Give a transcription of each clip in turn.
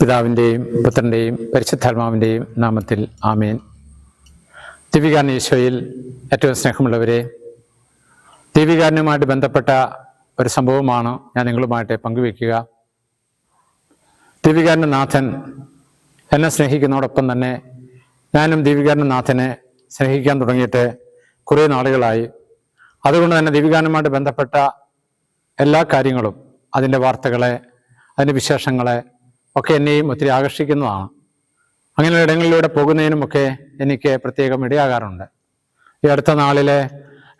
പിതാവിന്റെയും പുത്രന്റെയും പരിശുദ്ധാത്മാവിന്റെയും നാമത്തിൽ ആമേൻ. ദീപികാരൻ ഈശോയിൽ ഏറ്റവും സ്നേഹമുള്ളവരെ ദിവികാരനുമായിട്ട് ബന്ധപ്പെട്ട ഒരു സംഭവമാണ് ഞാൻ നിങ്ങളുമായിട്ട് പങ്കുവെക്കുക ദിവികാരന്റെ നാഥൻ എന്നെ സ്നേഹിക്കുന്നതോടൊപ്പം തന്നെ ഞാനും ദീപികാരന്റെ നാഥനെ സ്നേഹിക്കാൻ തുടങ്ങിയിട്ട് കുറേ നാളുകളായി. അതുകൊണ്ട് തന്നെ ദീപികാരനുമായിട്ട് ബന്ധപ്പെട്ട എല്ലാ കാര്യങ്ങളും അതിന്റെ വാർത്തകളെ അതിന്റെ വിശേഷങ്ങളെ ഒക്കെ എന്നെയും ഒത്തിരി ആകർഷിക്കുന്നതാണ്. അങ്ങനെയുള്ള ഇടങ്ങളിലൂടെ പോകുന്നതിനുമൊക്കെ എനിക്ക് പ്രത്യേകം ഇടയാകാറുണ്ട്. ഈ അടുത്ത നാളിലെ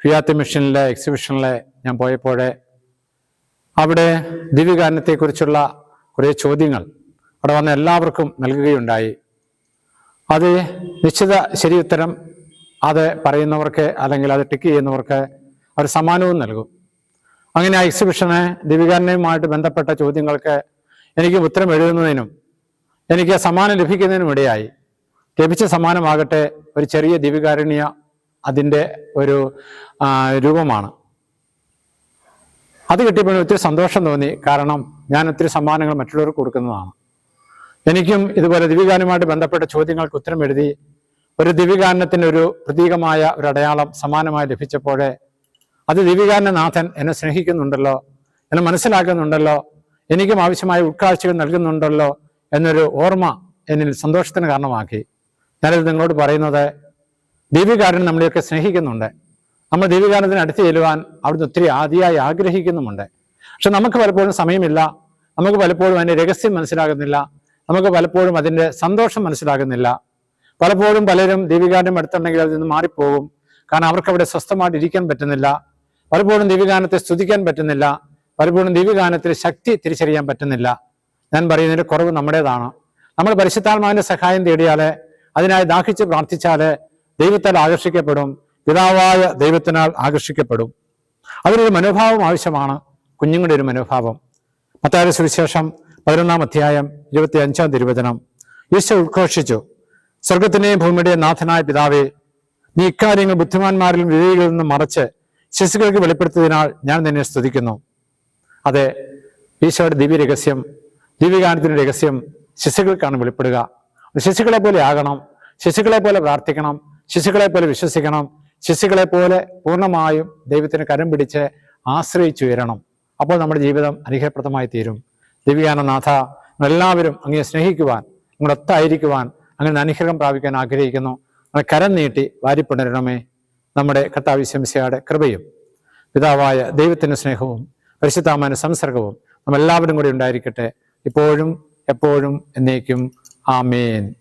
ഫിയാത്തി മിഷനിലെ എക്സിബിഷനിലെ ഞാൻ പോയപ്പോഴേ അവിടെ ദിവ്യഗാനത്തെക്കുറിച്ചുള്ള കുറേ ചോദ്യങ്ങൾ അവിടെ വന്ന എല്ലാവർക്കും നൽകുകയുണ്ടായി. അത് നിശ്ചിത ശരിയുത്തരം അത് പറയുന്നവർക്ക് അല്ലെങ്കിൽ അത് ടിക്ക് ചെയ്യുന്നവർക്ക് അവർ സമ്മാനവും നൽകും. അങ്ങനെ ആ എക്സിബിഷന് ദിവ്യഗാനയുമായിട്ട് ബന്ധപ്പെട്ട ചോദ്യങ്ങൾക്ക് എനിക്ക് ഉത്തരം എഴുതുന്നതിനും എനിക്ക് സമ്മാനം ലഭിക്കുന്നതിനും ഇടയായി. ലഭിച്ച സമ്മാനമാകട്ടെ ഒരു ചെറിയ ദിവികാരുണ്യ അതിന്റെ ഒരു രൂപമാണ്. അത് കിട്ടിയപ്പോൾ ഒത്തിരി സന്തോഷം തോന്നി. കാരണം ഞാൻ ഒത്തിരി സമ്മാനങ്ങൾ മറ്റുള്ളവർക്ക് കൊടുക്കുന്നതാണ്. എനിക്കും ഇതുപോലെ ദിവികാനുമായിട്ട് ബന്ധപ്പെട്ട ചോദ്യങ്ങൾക്ക് ഉത്തരം എഴുതി ഒരു ദിവികാനത്തിന് ഒരു പ്രതീകമായ ഒരു അടയാളം സമാനമായി ലഭിച്ചപ്പോഴേ അത് ദിവികാരനാഥൻ എന്നെ സ്നേഹിക്കുന്നുണ്ടല്ലോ എന്നെ മനസ്സിലാക്കുന്നുണ്ടല്ലോ എനിക്കും ആവശ്യമായ ഉൾക്കാഴ്ചകൾ നൽകുന്നുണ്ടല്ലോ എന്നൊരു ഓർമ്മ എന്നിൽ സന്തോഷത്തിന് കാരണമാക്കി. ഞാനത് നിങ്ങളോട് പറയുന്നത് ദീപികാരൻ നമ്മളെയൊക്കെ സ്നേഹിക്കുന്നുണ്ട്. നമ്മൾ ദീപികാരനത്തിന് അടുത്ത് ചെല്ലുവാൻ അവിടുന്ന് ഒത്തിരി ആദിയായി ആഗ്രഹിക്കുന്നുമുണ്ട്. പക്ഷെ നമുക്ക് പലപ്പോഴും സമയമില്ല. നമുക്ക് പലപ്പോഴും അതിന്റെ രഹസ്യം മനസ്സിലാകുന്നില്ല. നമുക്ക് പലപ്പോഴും അതിന്റെ സന്തോഷം മനസ്സിലാകുന്നില്ല. പലപ്പോഴും പലരും ദീപികാരനും അടുത്തുണ്ടെങ്കിൽ അതിൽ നിന്ന് മാറിപ്പോകും. കാരണം അവർക്ക് അവിടെ സ്വസ്ഥമായിട്ട് ഇരിക്കാൻ പറ്റുന്നില്ല. പലപ്പോഴും ദീപികാനത്തെ സ്തുതിക്കാൻ പറ്റുന്നില്ല. പലപ്പോഴും ദിവ്യഗാനത്തിൽ ശക്തി തിരിച്ചറിയാൻ പറ്റുന്നില്ല. ഞാൻ പറയുന്നതിന്റെ കുറവ് നമ്മുടേതാണ്. നമ്മൾ പരിശുദ്ധാത്മാവിന്റെ സഹായം തേടിയാൽ അതിനായി ദാഹിച്ച് പ്രാർത്ഥിച്ചാൽ ദൈവത്താൽ ആകർഷിക്കപ്പെടും. പിതാവായ ദൈവത്തിനാൽ ആകർഷിക്കപ്പെടും. അതിനൊരു മനോഭാവം ആവശ്യമാണ്. കുഞ്ഞുങ്ങളുടെ ഒരു മനോഭാവം. മത്തായ സുവിശേഷം പതിനൊന്നാം അധ്യായം ഇരുപത്തി അഞ്ചാം തിരുവചനം. ഈശോ ഉദ്ഘോഷിച്ചു. സ്വർഗത്തിന്റെയും ഭൂമിയുടെയും നാഥനായ പിതാവേ നീ ഇക്കാര്യങ്ങൾ ബുദ്ധിമാന്മാരിലും വിവേകികളിൽ നിന്നും മറച്ച് ശിശുക്കൾക്ക് വെളിപ്പെടുത്തിയതിനാൽ ഞാൻ നിന്നെ സ്തുതിക്കുന്നു. അതെ ഈശോയുടെ ദിവ്യ രഹസ്യം ദിവ്യഗാനത്തിന്റെ രഹസ്യം ശിശുക്കൾക്കാണ് വെളിപ്പെടുക. ശിശുക്കളെ പോലെ ആകണം ശിശുക്കളെ പോലെ പ്രാർത്ഥിക്കണം ശിശുക്കളെ പോലെ വിശ്വസിക്കണം ശിശുക്കളെ പോലെ പൂർണമായും ദൈവത്തിന് കരം പിടിച്ച് ആശ്രയിച്ചുയരണം അപ്പോൾ നമ്മുടെ ജീവിതം അനുഗ്രഹപ്രദമായി തീരും. ദിവ്യാനനാഥ എല്ലാവരും അങ്ങയെ സ്നേഹിക്കുവാൻ നിങ്ങളുടെ ഒത്തായിരിക്കുവാൻ അങ്ങനെ അനുഗ്രഹം പ്രാപിക്കാൻ ആഗ്രഹിക്കുന്നു. അങ്ങനെ കരം നീട്ടി വാരിപ്പുണരണമേ നമ്മുടെ കർത്താവിശംസയുടെ കൃപയും പിതാവായ ദൈവത്തിന്റെ സ്നേഹവും പരിശുദ്ധാമാന സംസർഗവും നമ്മളെല്ലാവരും കൂടി ഉണ്ടായിരിക്കട്ടെ. ഇപ്പോഴും എപ്പോഴും എന്നേക്കും. ആമേൻ.